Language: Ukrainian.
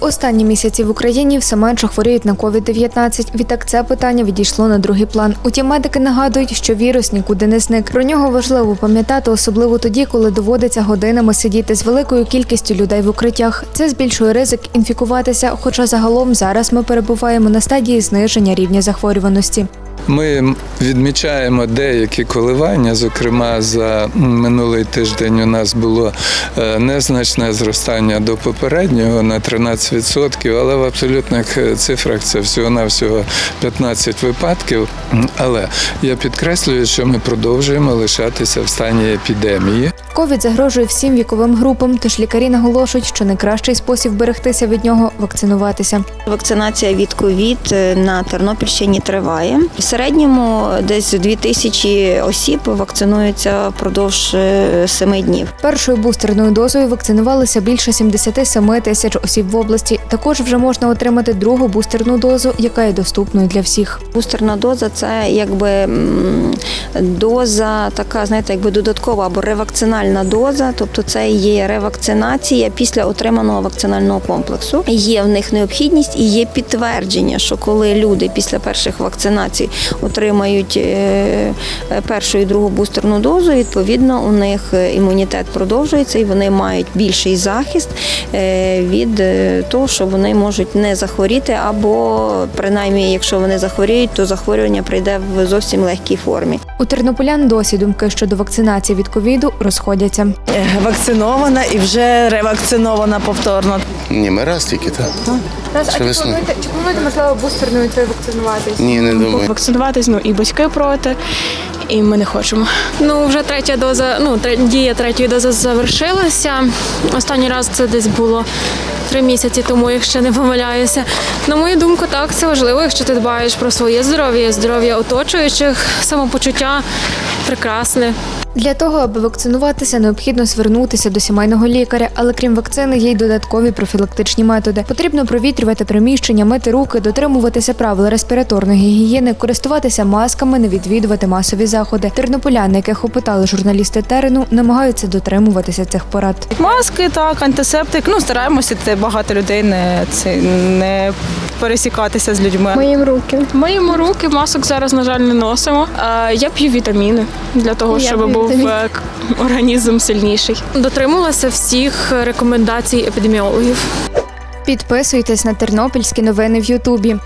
Останні місяці в Україні все менше хворіють на COVID-19. Відтак це питання відійшло на другий план. Утім, медики нагадують, що вірус нікуди не зник. Про нього важливо пам'ятати, особливо тоді, коли доводиться годинами сидіти з великою кількістю людей в укриттях. Це збільшує ризик інфікуватися. Хоча загалом зараз ми перебуваємо на стадії зниження рівня захворюваності. Ми відмічаємо деякі коливання. Зокрема, за минулий тиждень у нас було е, незначне зростання до попереднього на 13%, але в абсолютних е, цифрах це всього-навсього 15 випадків. Але я підкреслюю, що ми продовжуємо лишатися в стані епідемії. Ковід загрожує всім віковим групам, тож лікарі наголошують, що найкращий спосіб берегтися від нього вакцинуватися. Вакцинація від ковід е, на Тернопільщині триває. Середньому десь 2 тисячі осіб вакцинуються впродовж е, семи днів. Першою бустерною дозою вакцинувалися більше 77 тисяч осіб в області. Також вже можна отримати другу бустерну дозу, яка є доступною для всіх. Бустерна доза це якби доза, така знаєте, якби додаткова або ревакцинальна доза, тобто це є ревакцинація після отриманого вакцинального комплексу. Є в них необхідність і є підтвердження, що коли люди після перших вакцинацій отримають е, першу і другу бустерну дозу, відповідно у них е, імунітет продовжується і вони мають більший захист е, від того, що вони можуть не захворіти, або принаймні, якщо вони захворіють, то захворювання прийде в зовсім легкій формі. У тернополян досі думки щодо вакцинації від ковіду розходяться. Вакцинована і вже ревакцинована повторно. Ні, ми раз тільки так. Ще весною. чи плануєте можливо бустерною цією вакцинуватись? Ні, не думаю. Вакцинуватись, ну і батьки проти, і ми не хочемо. Ну, вже третя доза, ну, тре- дія третьої дози завершилася. Останній раз це десь було три місяці тому, якщо не помиляюся. На мою думку, так, це важливо, якщо ти дбаєш про своє здоров'я, здоров'я оточуючих, самопочуття прекрасне. Для того, аби вакцинуватися, необхідно звернутися до сімейного лікаря, але крім вакцини, є й додаткові профілактичні методи. Потрібно провітрювати приміщення, мити руки, дотримуватися правил респіраторної гігієни, користуватися масками, не відвідувати масові заходи. Тернополяни, яких опитали журналісти терену, намагаються дотримуватися цих порад. Маски, так, антисептик. Ну, стараємося, це багато людей не, це, не пересікатися з людьми. Моїм руки. Моїм руки масок зараз, на жаль, не носимо. А я п'ю вітаміни для того, щоб був організм сильніший. Дотримувалася всіх рекомендацій епідеміологів. Підписуйтесь на тернопільські новини в Ютубі.